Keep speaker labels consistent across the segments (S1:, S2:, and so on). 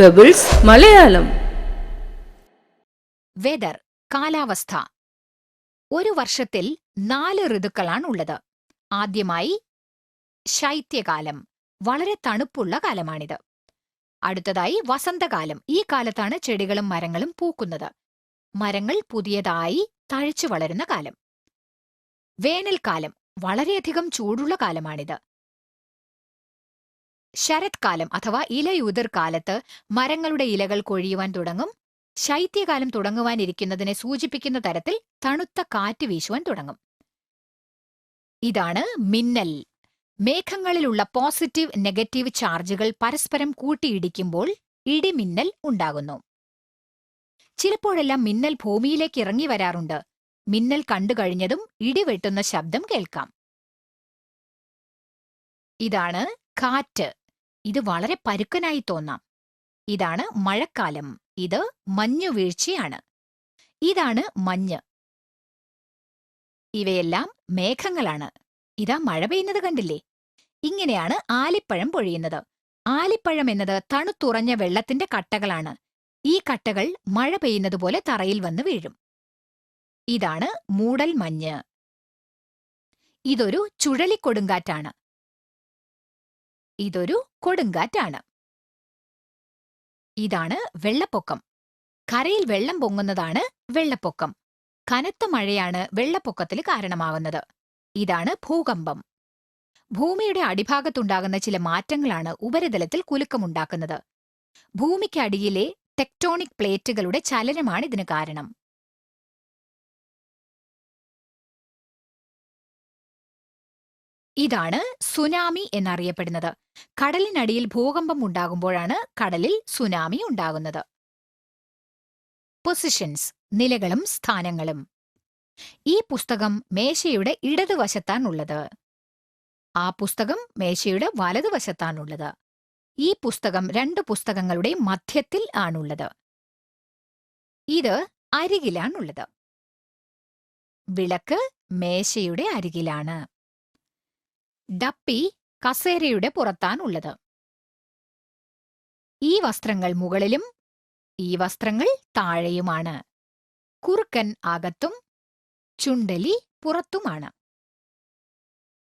S1: Pebbles Malayalam
S2: weather കാലാവസ്ഥ. ഒരു വർഷത്തിൽ നാല് ഋതുക്കളാണ് ഉള്ളത്. ആദ്യമായി ശൈത്യകാലം. വളരെ തണുപ്പുള്ള കാലമാണിത്. അടുത്തതായി വസന്തകാലം. ഈ കാലത്താണ് ചെടികളും മരങ്ങളും പൂക്കുന്നത്. മരങ്ങൾ പുതിയതായി തഴച്ചു വളരുന്ന കാലം. വേനൽക്കാലം. വളരെയധികം ചൂടുള്ള കാലമാണിത്. ശരത്കാലം അഥവാ ഇലയുതിർ കാലത്ത് മരങ്ങളുടെ ഇലകൾ കൊഴിയുവാൻ തുടങ്ങും. ശൈത്യകാലം തുടങ്ങുവാനിരിക്കുന്നതിനെ സൂചിപ്പിക്കുന്ന തരത്തിൽ തണുത്ത കാറ്റ് വീശുവാൻ തുടങ്ങും. ഇതാണ് മിന്നൽ. മേഘങ്ങളിലുള്ള പോസിറ്റീവ് നെഗറ്റീവ് ചാർജുകൾ പരസ്പരം കൂട്ടിയിടിക്കുമ്പോൾ ഇടിമിന്നൽ ഉണ്ടാകുന്നു. ചിലപ്പോഴെല്ലാം മിന്നൽ ഭൂമിയിലേക്ക് ഇറങ്ങി വരാറുണ്ട്. മിന്നൽ കണ്ടു കഴിഞ്ഞതും ഇടിവെട്ടുന്ന ശബ്ദം കേൾക്കാം. ഇതാണ് കാറ്റ്. ഇത് വളരെ പരുക്കനായി തോന്നാം. ഇതാണ് മഴക്കാലം. ഇത് മഞ്ഞുവീഴ്ചയാണ് ഇതാണ് മഞ്ഞ്. ഇവയെല്ലാം മേഘങ്ങളാണ്. ഇതാ മഴ പെയ്യുന്നത് കണ്ടില്ലേ? ഇങ്ങനെയാണ് ആലിപ്പഴം പൊഴിയുന്നത്. ആലിപ്പഴം എന്നത് തണുത്തുറഞ്ഞ വെള്ളത്തിന്റെ കട്ടകളാണ്. ഈ കട്ടകൾ മഴ പെയ്യുന്നത് പോലെ തറയിൽ വന്ന് വീഴും. ഇതാണ് മൂടൽ മഞ്ഞ് ഇതൊരു ചുഴലിക്കൊടുങ്കാറ്റാണ്. ഇതൊരു കൊടുങ്കാറ്റാണ്. ഇതാണ് വെള്ളപ്പൊക്കം. കരയിൽ വെള്ളം പൊങ്ങുന്നതാണ് വെള്ളപ്പൊക്കം. കനത്ത മഴയാണ് വെള്ളപ്പൊക്കത്തിന് കാരണമാവുന്നത്. ഇതാണ് ഭൂകമ്പം. ഭൂമിയുടെ അടിഭാഗത്തുണ്ടാകുന്ന ചില മാറ്റങ്ങളാണ് ഉപരിതലത്തിൽ കുലുക്കമുണ്ടാക്കുന്നത്. ഭൂമിക്കടിയിലെ ടെക്ടോണിക് പ്ലേറ്റുകളുടെ ചലനമാണ് ഇതിന് കാരണം. ഇതാണ് സുനാമി എന്നറിയപ്പെടുന്നത്. കടലിനടിയിൽ ഭൂകമ്പം ഉണ്ടാകുമ്പോഴാണ് കടലിൽ സുനാമി ഉണ്ടാകുന്നത്. പൊസിഷൻസ് നിലകളും സ്ഥാനങ്ങളും. ഈ പുസ്തകം മേശയുടെ ഇടതുവശത്താണുള്ളത്. ആ പുസ്തകം മേശയുടെ വലതുവശത്താണുള്ളത്. ഈ പുസ്തകം രണ്ട് പുസ്തകങ്ങളുടെ മധ്യത്തിൽ ആണുള്ളത്. ഇത് അരികിലാണുള്ളത്. വിളക്ക് മേശയുടെ അരികിലാണ്. ഡപ്പി കസേരയുടെ പുറത്താണുള്ളത്. ഈ വസ്ത്രങ്ങൾ മുകളിലും ഈ വസ്ത്രങ്ങൾ താഴെയുമാണ്. കുറുക്കൻ അകത്തും ചുണ്ടലി പുറത്തുമാണ്.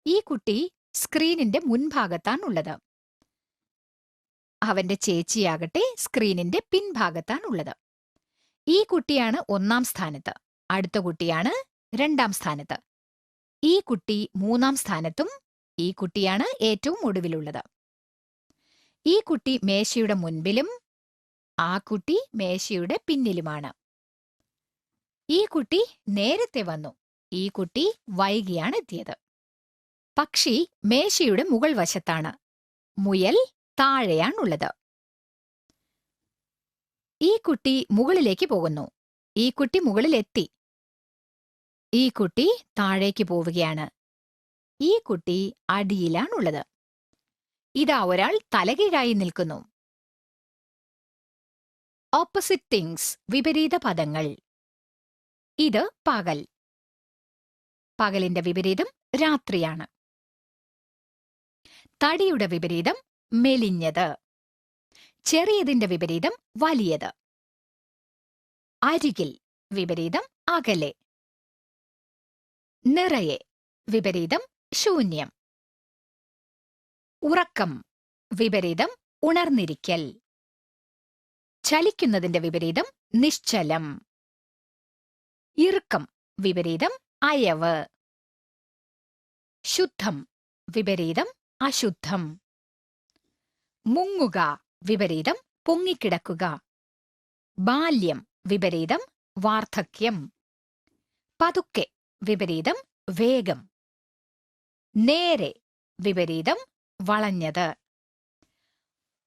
S2: ഈ കുട്ടി സ്ക്രീനിന്റെ മുൻഭാഗത്താണുള്ളത്. അവന്റെ ചേച്ചിയാകട്ടെ സ്ക്രീനിന്റെ പിൻഭാഗത്താണുള്ളത്. ഈ കുട്ടിയാണ് ഒന്നാം സ്ഥാനത്ത്. അടുത്ത കുട്ടിയാണ് രണ്ടാം സ്ഥാനത്ത്. ഈ കുട്ടി മൂന്നാം സ്ഥാനത്തും ഈ കുട്ടിയാണ് ഏറ്റവും ഒടുവിലുള്ളത്. ഈ കുട്ടി മേശയുടെ മുൻപിലും ആ കുട്ടി മേശയുടെ പിന്നിലുമാണ്. ഈ കുട്ടി നേരത്തെ വന്നു. ഈ കുട്ടി വൈകിയാണ് എത്തിയത്. പക്ഷി മേശയുടെ മുകൾ വശത്താണ്. മുയൽ താഴെയാണുള്ളത്. ഈ കുട്ടി മുകളിലേക്ക് പോകുന്നു. ഈ കുട്ടി മുകളിലെത്തി. ഈ കുട്ടി താഴേക്ക് പോവുകയാണ്. ഈ കുട്ടി അടിയിലാണുള്ളത്. ഇതാ ഒരാൾ തലകീഴായി നിൽക്കുന്നു. ഓപ്പോസിറ്റ് തിങ്സ് വിപരീത പദങ്ങൾ. ഇത് പകൽ. പകലിന്റെ വിപരീതം രാത്രിയാണ്. തടിയുടെ വിപരീതം മെലിഞ്ഞത്. ചെറിയതിന്റെ വിപരീതം വലിയത്. അരികിൽ വിപരീതം അകലെ. നിറയെ വിപരീതം ശൂന്യം. ഉറക്കം വിപരീതം ഉണർന്നിരിക്കൽ. ചലിക്കുന്നതിന്റെ വിപരീതം നിശ്ചലം. ഇറുക്കം വിപരീതം അയവ്. ശുദ്ധം വിപരീതം അശുദ്ധം. മുങ്ങുക വിപരീതം പൊങ്ങിക്കിടക്കുക. ബാല്യം വിപരീതം വാർദ്ധക്യം. പതുക്കെ വിപരീതം വേഗം. നേരെ വിപരീതം വളഞ്ഞത്.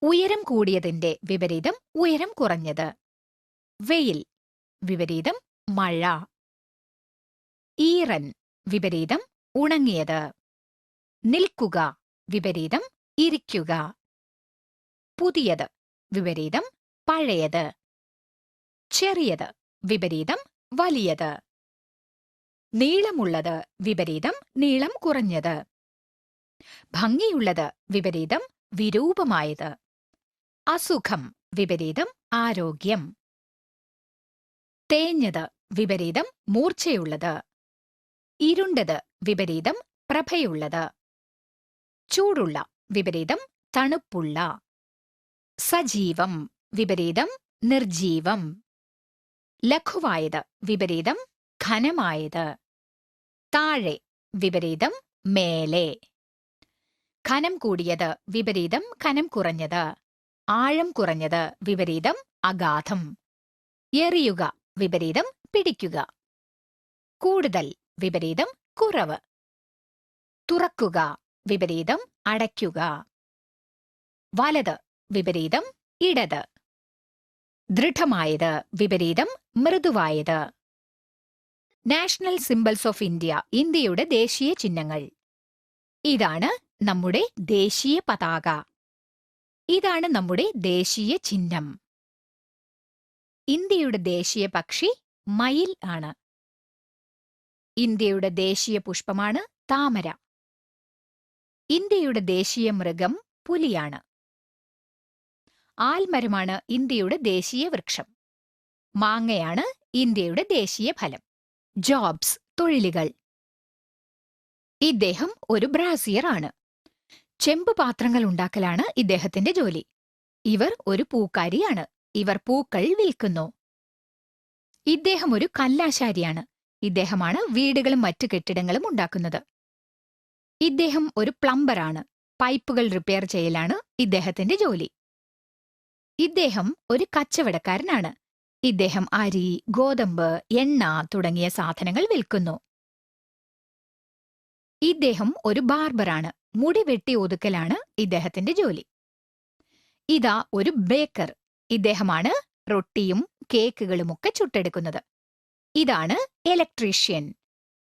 S2: ഉയരം കൂടിയതിന്റെ വിപരീതം ഉയരം കുറഞ്ഞത്. വെയിൽ വിപരീതം മഴ. ഈറൻ വിപരീതം ഉണങ്ങിയത്. നിൽക്കുക വിപരീതം ഇരിക്കുക. പുതിയത് വിപരീതം പഴയത്. ചെറിയത് വിപരീതം വലിയത്. നീളമുള്ളത് വിപരീതം നീളം കുറഞ്ഞത്. ഭംഗിയുള്ളത് വിപരീതം വിരൂപമായത്. അസുഖം വിപരീതം ആരോഗ്യം. തേഞ്ഞത് വിപരീതം മൂർച്ചയുള്ളത്. ഇരുണ്ടത് വിപരീതം പ്രഭയുള്ളത്. ചൂടുള്ള വിപരീതം തണുപ്പുള്ള. സജീവം വിപരീതം നിർജീവം. ലഘുവായത് വിപരീതം ഘനമായത്. താഴെ വിപരീതം മേലെ. ഖനം കൂടിയത് വിപരീതം ഖനം കുറഞ്ഞത്. ആഴം കുറഞ്ഞത് വിപരീതം അഗാധം. എറിയുക വിപരീതം പിടിക്കുക. കൂടുതൽ വിപരീതം കുറവ്. തുറക്കുക വിപരീതം അടയ്ക്കുക. വലത് വിപരീതം ഇടത്. ദൃഢമായത് വിപരീതം മൃദുവായത്. നാഷണൽ സിംബൽസ് ഓഫ് ഇന്ത്യ ഇന്ത്യയുടെ ദേശീയ ചിഹ്നങ്ങൾ. ഇതാണ് നമ്മുടെ ദേശീയ പതാക. ഇതാണ് നമ്മുടെ ദേശീയ ചിഹ്നം. ഇന്ത്യയുടെ ദേശീയ പക്ഷി മയിൽ ആണ്. ഇന്ത്യയുടെ ദേശീയ പുഷ്പമാണ് താമര. ഇന്ത്യയുടെ ദേശീയ മൃഗം പുലിയാണ്. ആൽമരമാണ് ഇന്ത്യയുടെ ദേശീയ വൃക്ഷം. മാങ്ങയാണ് ഇന്ത്യയുടെ ദേശീയ ഫലം. ജോബ്സ് തൊഴിലുകൾ. ഇദ്ദേഹം ഒരു ബ്രാസിയർ ആണ്. ചെമ്പ് പാത്രങ്ങൾ ഉണ്ടാക്കലാണ് ഇദ്ദേഹത്തിന്റെ ജോലി. ഇവർ ഒരു പൂക്കാരിയാണ്. ഇവർ പൂക്കൾ വിൽക്കുന്നു. ഇദ്ദേഹം ഒരു കല്ലാശാരിയാണ്. ഇദ്ദേഹമാണ് വീടുകളും മറ്റു കെട്ടിടങ്ങളും ഉണ്ടാക്കുന്നത്. ഇദ്ദേഹം ഒരു പ്ലംബറാണ് പൈപ്പുകൾ റിപ്പയർ ചെയ്യലാണ് ഇദ്ദേഹത്തിന്റെ ജോലി. ഇദ്ദേഹം ഒരു കച്ചവടക്കാരനാണ്. ഇദ്ദേഹം അരി ഗോതമ്പ് എണ്ണ തുടങ്ങിയ സാധനങ്ങൾ വിൽക്കുന്നു. ഇദ്ദേഹം ഒരു ബാർബറാണ്. മുടി വെട്ടി ഒതുക്കലാണ് ഇദ്ദേഹത്തിന്റെ ജോലി. ഇതാ ഒരു ബേക്കർ. ഇദ്ദേഹമാണ് റൊട്ടിയും കേക്കുകളുമൊക്കെ ചുട്ടെടുക്കുന്നത്. ഇതാണ് ഇലക്ട്രീഷ്യൻ.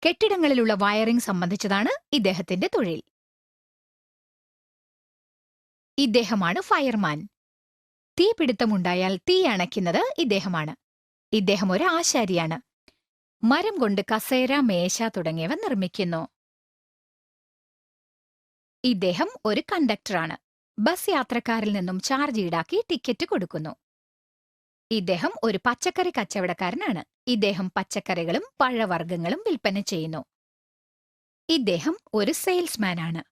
S2: കെട്ടിടങ്ങളിലുള്ള വയറിംഗ് സംബന്ധിച്ചതാണ് ഇദ്ദേഹത്തിന്റെ തൊഴിൽ. ഇദ്ദേഹമാണ് ഫയർമാൻ. തീപിടുത്തമുണ്ടായാൽ തീ അണയ്ക്കുന്നത് ഇദ്ദേഹമാണ്. ഇദ്ദേഹം ഒരു ആശാരിയാണ്. മരം കൊണ്ട് കസേര മേശ തുടങ്ങിയവ നിർമ്മിക്കുന്നു. ഇദ്ദേഹം ഒരു കണ്ടക്ടറാണ്. ബസ് യാത്രക്കാരിൽ നിന്നും ചാർജ് ഈടാക്കി ടിക്കറ്റ് കൊടുക്കുന്നു. ഇദ്ദേഹം ഒരു പച്ചക്കറി കച്ചവടക്കാരനാണ്. ഇദ്ദേഹം പച്ചക്കറികളും പഴവർഗങ്ങളും വിൽപ്പന ചെയ്യുന്നു. ഇദ്ദേഹം ഒരു സെയിൽസ്മാനാണ്.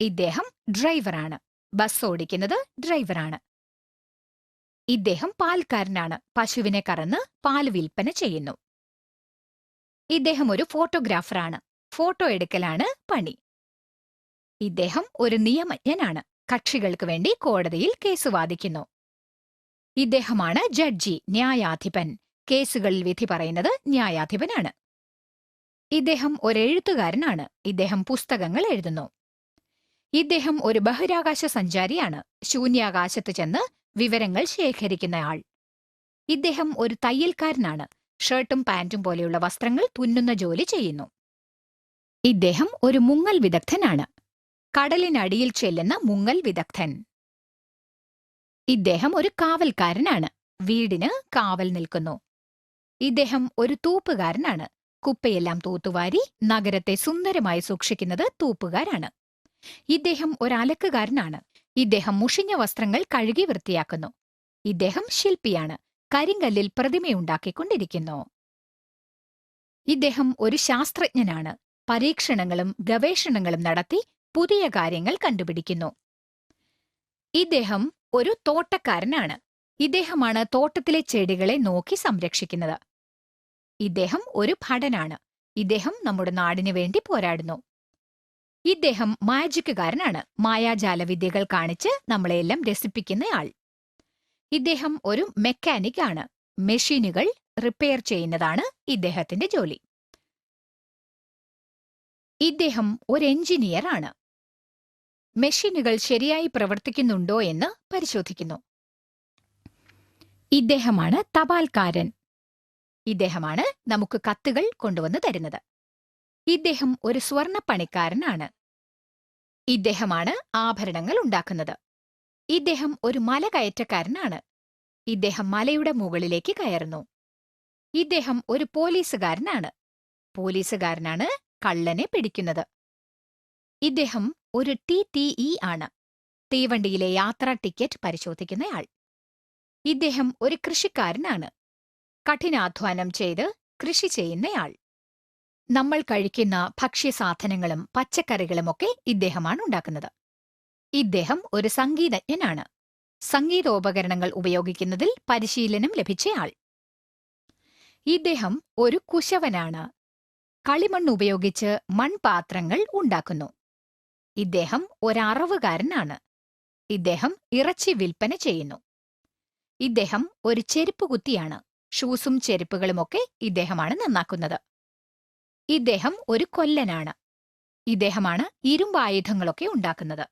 S2: ഇദ്ദേഹം ഡ്രൈവറാണ്. ബസ് ഓടിക്കുന്നത് ഡ്രൈവറാണ്. ഇദ്ദേഹം പാൽക്കാരനാണ്. പശുവിനെ കറന്ന് പാൽ വിൽപ്പന ചെയ്യുന്നു. ഇദ്ദേഹം ഒരു ഫോട്ടോഗ്രാഫറാണ്. ഫോട്ടോ എടുക്കലാണ് പണി. ഇദ്ദേഹം ഒരു നിയമജ്ഞനാണ്. കക്ഷികൾക്ക് വേണ്ടി കോടതിയിൽ കേസ് വാദിക്കുന്നു. ഇദ്ദേഹമാണ് ജഡ്ജി ന്യായാധിപൻ. കേസുകളിൽ വിധി പറയുന്നത് ന്യായാധിപനാണ്. ഇദ്ദേഹം ഒരു എഴുത്തുകാരനാണ് ഇദ്ദേഹം പുസ്തകങ്ങൾ എഴുതുന്നു. ഇദ്ദേഹം ഒരു ബഹിരാകാശ സഞ്ചാരിയാണ്. ശൂന്യാകാശത്ത് ചെന്ന് വിവരങ്ങൾ ശേഖരിക്കുന്നയാൾ ഇദ്ദേഹം ഒരു തയ്യൽക്കാരനാണ്. ഷർട്ടും പാന്റും പോലെയുള്ള വസ്ത്രങ്ങൾ തുന്നുന്ന ജോലി ചെയ്യുന്നു. ഇദ്ദേഹം ഒരു മുങ്ങൽ വിദഗ്ധനാണ്. കടലിനടിയിൽ ചെല്ലുന്ന മുങ്ങൽ വിദഗ്ധൻ. ഇദ്ദേഹം ഒരു കാവൽക്കാരനാണ്. വീടിന് കാവൽ നിൽക്കുന്നു. ഇദ്ദേഹം ഒരു തൂപ്പുകാരനാണ്. കുപ്പയെല്ലാം തൂത്തുവാരി നഗരത്തെ സുന്ദരമായി സൂക്ഷിക്കുന്നത് തൂപ്പുകാരാണ്. ഇദ്ദേഹം ഒരലക്കുകാരനാണ് ഇദ്ദേഹം മുഷിഞ്ഞ വസ്ത്രങ്ങൾ കഴുകി വൃത്തിയാക്കുന്നു. ഇദ്ദേഹം ശില്പിയാണ്. കരിങ്കല്ലിൽ പ്രതിമയുണ്ടാക്കിക്കൊണ്ടിരിക്കുന്നു. ഇദ്ദേഹം ഒരു ശാസ്ത്രജ്ഞനാണ്. പരീക്ഷണങ്ങളും ഗവേഷണങ്ങളും നടത്തി പുതിയ കാര്യങ്ങൾ കണ്ടുപിടിക്കുന്നു. ഇദ്ദേഹം ഒരു തോട്ടക്കാരനാണ്. ഇദ്ദേഹമാണ് തോട്ടത്തിലെ ചെടികളെ നോക്കി സംരക്ഷിക്കുന്നത്. ഇദ്ദേഹം ഒരു ഭടനാണ്. ഇദ്ദേഹം നമ്മുടെ നാടിനു വേണ്ടി പോരാടുന്നു. ഇദ്ദേഹം മാജിക്കുകാരനാണ്. മായാജാല വിദ്യകൾ കാണിച്ച് നമ്മളെയെല്ലാം രസിപ്പിക്കുന്നയാൾ. ഇദ്ദേഹം ഒരു മെക്കാനിക് ആണ് മെഷീനുകൾ റിപ്പയർ ചെയ്യുന്നതാണ് ഇദ്ദേഹത്തിന്റെ ജോലി. ഇദ്ദേഹം ഒരു എഞ്ചിനീയർ ആണ് മെഷീനുകൾ ശരിയായി പ്രവർത്തിക്കുന്നുണ്ടോ എന്ന് പരിശോധിക്കുന്നു. ഇദ്ദേഹമാണ് തപാൽക്കാരൻ. ഇദ്ദേഹമാണ് നമുക്ക് കത്തുകൾ കൊണ്ടുവന്ന് തരുന്നത്. ഇദ്ദേഹം ഒരു സ്വർണപ്പണിക്കാരനാണ്. ഇദ്ദേഹമാണ് ആഭരണങ്ങൾ ഉണ്ടാക്കുന്നത്. ഇദ്ദേഹം ഒരു മല കയറ്റക്കാരനാണ് ഇദ്ദേഹം മലയുടെ മുകളിലേക്ക് കയറുന്നു. ഇദ്ദേഹം ഒരു പോലീസുകാരനാണ്. പോലീസുകാരനാണ് കള്ളനെ പിടിക്കുന്നത്. ഇദ്ദേഹം ഒരു ടി ടി ഇ ആണ്. തീവണ്ടിയിലെ യാത്രാ ടിക്കറ്റ് പരിശോധിക്കുന്നയാൾ. ഇദ്ദേഹം ഒരു കൃഷിക്കാരനാണ്. കഠിനാധ്വാനം ചെയ്ത് കൃഷി ചെയ്യുന്നയാൾ. നമ്മൾ കഴിക്കുന്ന ഭക്ഷ്യസാധനങ്ങളും പച്ചക്കറികളുമൊക്കെ ഇദ്ദേഹമാണ് ഉണ്ടാക്കുന്നത്. ഇദ്ദേഹം ഒരു സംഗീതജ്ഞനാണ്. സംഗീതോപകരണങ്ങൾ ഉപയോഗിക്കുന്നതിൽ പരിശീലനം ലഭിച്ചയാൾ ഇദ്ദേഹം ഒരു കുശവനാണ്. കളിമണ്ണ് ഉപയോഗിച്ച് മൺപാത്രങ്ങൾ ഉണ്ടാക്കുന്നു. ഇദ്ദേഹം ഒരറവുകാരനാണ് ഇദ്ദേഹം ഇറച്ചി വിൽപ്പന ചെയ്യുന്നു. ഇദ്ദേഹം ഒരു ചെരുപ്പ് കുത്തിയാണ്. ഷൂസും ചെരുപ്പുകളുമൊക്കെ ഇദ്ദേഹമാണ് നന്നാക്കുന്നത്. ഇദ്ദേഹം ഒരു കൊല്ലനാണ്. ഇദ്ദേഹമാണ് ഇരുമ്പായുധങ്ങളൊക്കെ ഉണ്ടാക്കുന്നത്.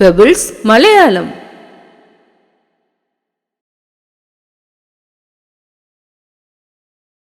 S1: പെബിൾസ് മലയാളം